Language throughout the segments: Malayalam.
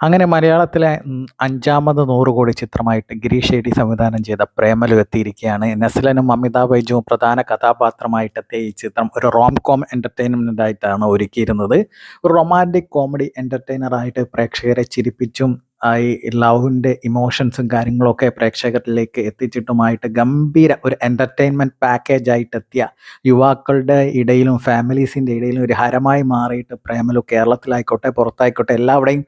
അങ്ങനെ മലയാളത്തിലെ അഞ്ചാമത് നൂറ് കോടി ചിത്രമായിട്ട് ഗിരീഷ് ഷെഡി സംവിധാനം ചെയ്ത പ്രേമലു എത്തിയിരിക്കുകയാണ്. നസ്ലനും അമിതാഭ് ബൈജുവും പ്രധാന കഥാപാത്രമായിട്ട് എത്തിയ ഈ ചിത്രം ഒരു റോം കോം എന്റർടൈൻമെന്റ് ആയിട്ടാണ് ഒരുക്കിയിരുന്നത്. ഒരു റൊമാന്റിക് കോമഡി എന്റർടൈനറായിട്ട് പ്രേക്ഷകരെ ചിരിപ്പിച്ചും ഈ ലവിന്റെ ഇമോഷൻസും കാര്യങ്ങളൊക്കെ പ്രേക്ഷകരിലേക്ക് എത്തിച്ചിട്ടുമായിട്ട് ഗംഭീര ഒരു എന്റർടൈൻമെന്റ് പാക്കേജ് ആയിട്ട് എത്തിയ യുവാക്കളുടെ ഇടയിലും ഫാമിലീസിന്റെ ഇടയിലും ഒരു ഹരമായി മാറിയിട്ട് പ്രേമലു കേരളത്തിലായിക്കോട്ടെ പുറത്തായിക്കോട്ടെ എല്ലാവിടെയും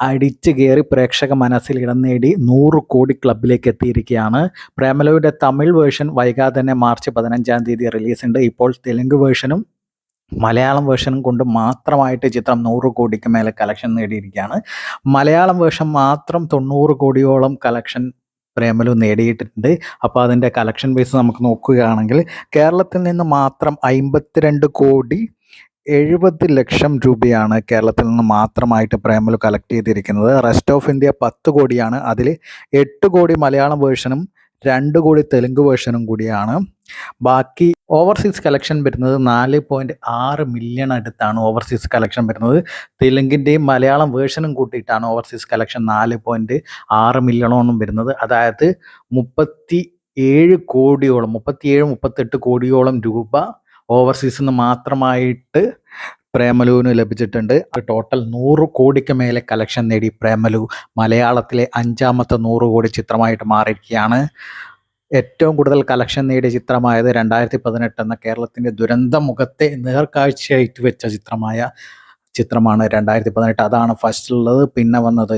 അടിച്ചു കയറി പ്രേക്ഷക മനസ്സിൽ ഇടം നേടി നൂറ് കോടി ക്ലബിലേക്ക് എത്തിയിരിക്കുകയാണ്. പ്രേമലയുടെ തമിഴ് വേർഷൻ വൈകാതെ തന്നെ മാർച്ച് പതിനഞ്ചാം തീയതി റിലീസ് ഉണ്ട്. ഇപ്പോൾ തെലുങ്ക് വേർഷനും മലയാളം വേർഷനും കൊണ്ട് മാത്രമായിട്ട് ചിത്രം നൂറ് കോടിക്ക് മേലെ കളക്ഷൻ നേടിയിരിക്കുകയാണ്. മലയാളം വേർഷൻ മാത്രം തൊണ്ണൂറ് കോടിയോളം കളക്ഷൻ പ്രേമലു നേടിയിട്ടുണ്ട്. അപ്പോൾ അതിന്റെ കളക്ഷൻ ബേസ് നമുക്ക് നോക്കുകയാണെങ്കിൽ കേരളത്തിൽ നിന്ന് മാത്രം അമ്പത്തിരണ്ട് കോടി എഴുപത് ലക്ഷം രൂപയാണ് കേരളത്തിൽ നിന്ന് മാത്രമായിട്ട് പ്രേമലു കളക്ട് ചെയ്തിരിക്കുന്നത്. റെസ്റ്റ് ഓഫ് ഇന്ത്യ പത്ത് കോടിയാണ്. അതിൽ എട്ട് കോടി മലയാളം വേർഷനും രണ്ട് കോടി തെലുങ്ക് വേർഷനും കൂടിയാണ്. ബാക്കി ഓവർസീസ് കളക്ഷൻ വരുന്നത് നാല് പോയിന്റ് ആറ് മില്യൺ അടുത്താണ് ഓവർസീസ് കളക്ഷൻ വരുന്നത്. തെലുങ്കിന്റെയും മലയാളം വേർഷനും കൂട്ടിയിട്ടാണ് ഓവർസീസ് കളക്ഷൻ നാല് പോയിന്റ് ആറ് മില്യണോളം വരുന്നത്. അതായത് മുപ്പത്തി ഏഴ് കോടിയോളം മുപ്പത്തിയേഴ് മുപ്പത്തെട്ട് കോടിയോളം രൂപ ഓവർസീസിൽ നിന്ന് മാത്രമായിട്ട് പ്രേമലുവിന് ലഭിച്ചിട്ടുണ്ട്. ടോട്ടൽ നൂറ് കോടിക്ക് മേലെ കളക്ഷൻ നേടി പ്രേമലു. മലയാളത്തിലെ അഞ്ചാമത്തെ നൂറ് കോടി ചിത്രമായിട്ട് മാറിയിരിക്കുകയാണ്. ഏറ്റവും കൂടുതൽ കളക്ഷൻ നേടിയ ചിത്രമായത് രണ്ടായിരത്തി പതിനെട്ട് എന്ന കേരളത്തിന്റെ ദുരന്ത മുഖത്തെ നേർക്കാഴ്ചയായിട്ട് വെച്ച ചിത്രമായ ചിത്രമാണ് രണ്ടായിരത്തി പതിനെട്ട് അതാണ് ഉള്ളത് പിന്നെ വന്നത്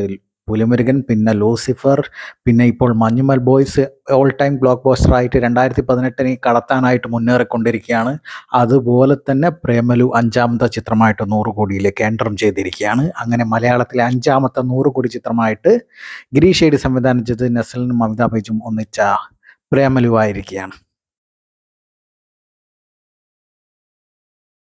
പുലിമുരുകൻ പിന്നെ ലൂസിഫർ പിന്നെ ഇപ്പോൾ Manjummel Boys all time blockbuster ആയിട്ട് രണ്ടായിരത്തി പതിനെട്ടിന് കടത്താനായിട്ട് മുന്നേറിക്കൊണ്ടിരിക്കുകയാണ്. അതുപോലെ തന്നെ പ്രേമലു അഞ്ചാമത്തെ ചിത്രമായിട്ട് നൂറ് കോടിയിലേക്ക് എൻട്രം ചെയ്തിരിക്കുകയാണ്. അങ്ങനെ മലയാളത്തിലെ അഞ്ചാമത്തെ നൂറ് കോടി ചിത്രമായിട്ട് ഗിരീഷ് സംവിധാനം ചെയ്ത് നസലിനും അമിതാഭ് ബൈജും ഒന്നിച്ച പ്രേമലു ആയിരിക്കുകയാണ്.